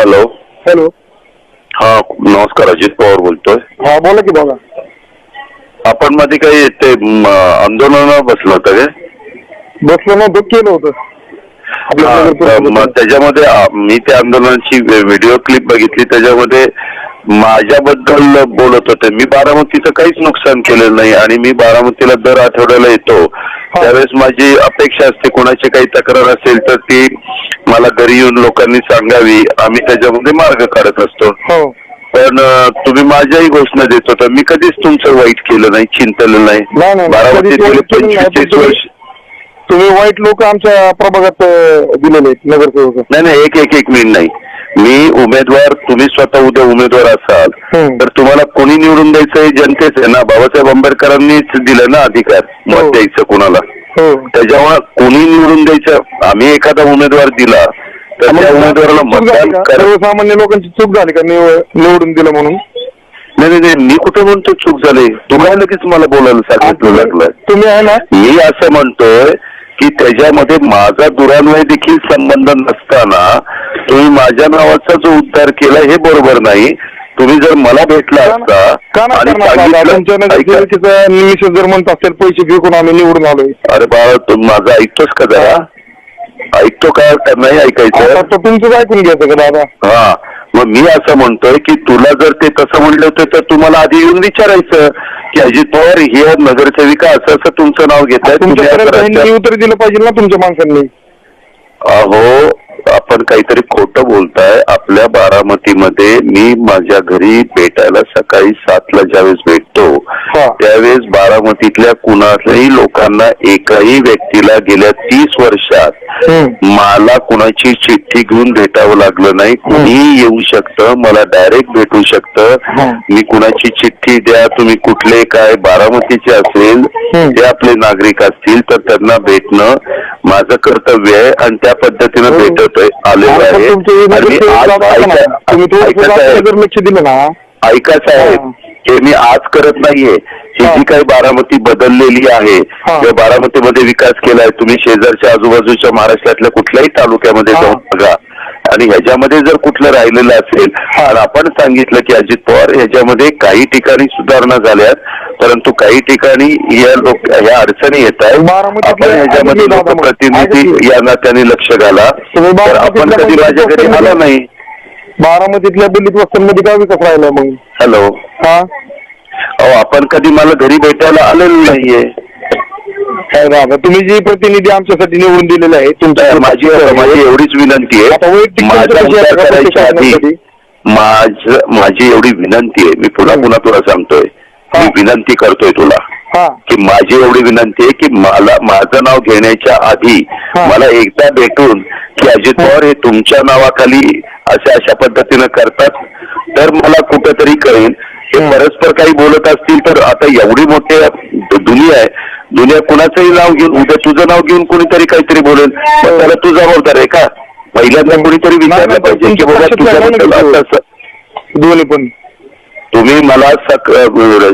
Hello hello हा नमस्कार अजित पवार बोलतोय. हा बोला की बोला. आपण मध्ये काही ते म, आंदोलनावर बसलं होतं काय बसलो नव्हतं केलं होतं. आपल्या मग. त्याच्यामध्ये आ, मी त्या आंदोलनाची व्हिडिओ क्लिप बघितली. त्याच्यामध्ये माझ्याबद्दल बोलत होते. मी बारामतीचं काहीच नुकसान केलेलं नाही आणि मी बारामतीला दर आठवड्याला येतो. त्यावेळेस माझी अपेक्षा असते कोणाची काही तक्रार असेल तर ती मला घरी येऊन लोकांनी सांगावी. आम्ही त्याच्यामध्ये मार्ग काढत असतो. हो. पण तुम्ही माझ्याही घोषणा देत होता मी कधीच तुमचं वाईट केलं नाही चिंतलं नाही, गेले पण पंचवीस तुम्ही- वर्ष तुम्ही वाईट लोक आमच्या प्रभागात दिलेले नगरसेवक. नाही नाही एक एक एक मिनिट नाही. मी उमेदवार तुम्ही स्वतः उद्या उमेदवार असाल हम्म. तर तुम्हाला कोणी निवडून द्यायचं हे जनतेच आहे ना? बाबासाहेब आंबेडकरांनीच दिलं ना अधिकार हो. मत द्यायचं कोणाला? हो. त्याच्यामुळे कोणी निवडून द्यायचं? आम्ही एखादा उमेदवार दिला तर त्या उमेदवाराला मतदान सर्वसामान्य लोकांची चूक झाली का निव- निवडून दिलं म्हणून? नाही नाही, नाही मी कुठे म्हणतो चूक झाली? तुम्हाला लगेच मला बोलायला सांगितलं लागलं तुम्ही आहे ना? मी असं म्हणतोय की त्याच्यामध्ये माझा दुरान्वय देखील संबंध नसताना तुम्ही माझ्या नावाचा जो उद्धार केला हे बरोबर नाही. तुम्ही जर मला भेटला असता का आणि सांगितलं निमिष जर म्हणत असेल पैसे विकून आम्ही निवडून आलोय. अरे बाळा तू माझं ऐकतोस का जरा? ऐकतो का? नाही ऐकायचं. तर तुमचंच ऐकून घ्यायचं का दादा हा. मग मी असं म्हणतोय की तुला जर ते तसं म्हणलं होतं तर तुम्हाला आधी येऊन विचारायचं की अजित पवार ही नगरसेविका असं असं तुमचं नाव घेत आहे उत्तर दिलं पाहिजे ना तुमच्या माणसांनी. अहो आपण काहीतरी खोटं बोलताय. आपल्या बारामतीमध्ये मी माझ्या घरी भेटायला सकाळी सातला ज्यावेळेस भेटतो हा. त्यावेळेस बारामतीतल्या कुणाच्याही लोकांना एकाही व्यक्तीला गेल्या तीस वर्षात. मला कुणाची चिठ्ठी घेऊन भेटावं लागलं नाही कुणीही येऊ शकतं मला डायरेक्ट भेटू शकतं. मी कुणाची चिठ्ठी द्या तुम्ही कुठले काय बारामतीचे असेल. ते आपले नागरिक असतील तर त्यांना भेटणं माझं कर्तव्य आहे आणि त्या पद्धतीनं हो. भेटतोय आलेलो आहे तुमचे आणि मी नगरसेवक आज बाबा ऐका साहेब, हा. मी आज करत नाहीये ही. जी काही बारामती बदललेली आहे. किंवा बारामतीमध्ये विकास केलाय तुम्ही शेजारच्या आजूबाजूच्या महाराष्ट्रातल्या कुठल्याही तालुक्यामध्ये. जाऊन बघा आणि ह्याच्यामध्ये जर कुठलं राहिलेलं असेल आणि आपण सांगितलं की अजित पवार ह्याच्यामध्ये काही ठिकाणी सुधारणा झाल्यात परंतु काही ठिकाणी या लोक ह्या अडचणी येत आहेत आपण ह्याच्यामध्ये लोकप्रतिनिधी. या नात्याने लक्ष घाला तर आपण कधी माझ्या घरी आला नाही बारामतीतल्या दलित वस्त्यांमध्ये काय विकास राहिला मग? हॅलो. हा? अहो आपण कधी मला घरी भेटायला आलेलो नाहीये. काय तुम्ही जी प्रतिनिधी आमच्यासाठी निवडून दिलेले आहे तुमच्या माझी माझी एवढीच विनंती आता आहे वैयक्तिक माझा तुमचं आहे आधी माझ माझी एवढी विनंती आहे. मी पुन्हा पुन्हा तुला सांगतोय. मी. विनंती करतोय तुला. की माझी एवढी विनंती आहे की मला माझं नाव घेण्याच्या आधी. मला एकदा भेटून की अजित पवार हे तुमच्या नावाखाली अशा अशा पद्धतीनं करतात तर मला कुठंतरी कळेल. हे. परस्पर काही बोलत असतील तर आता एवढी मोठी दुनिया आहे. दुनिया कुणाचंही नाव घेऊन उद्या तुझं नाव घेऊन कोणीतरी काहीतरी बोलेल. मग त्याला तू जबाबदार आहे का? पहिल्यांदा कोणीतरी विचारलं पाहिजे की बाबा असं दोन्ही पण. तुम्ही मला सक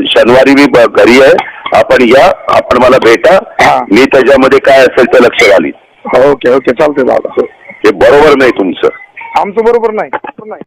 शनिवारी मी घरी आहे. आपण या आपण मला भेटा. हा. मी त्याच्यामध्ये काय असेल ते लक्ष घालीन. Okay okay. चालतंय दादा. ते बरोबर नाही तुमचं. आमचं बरोबर नाही नाही.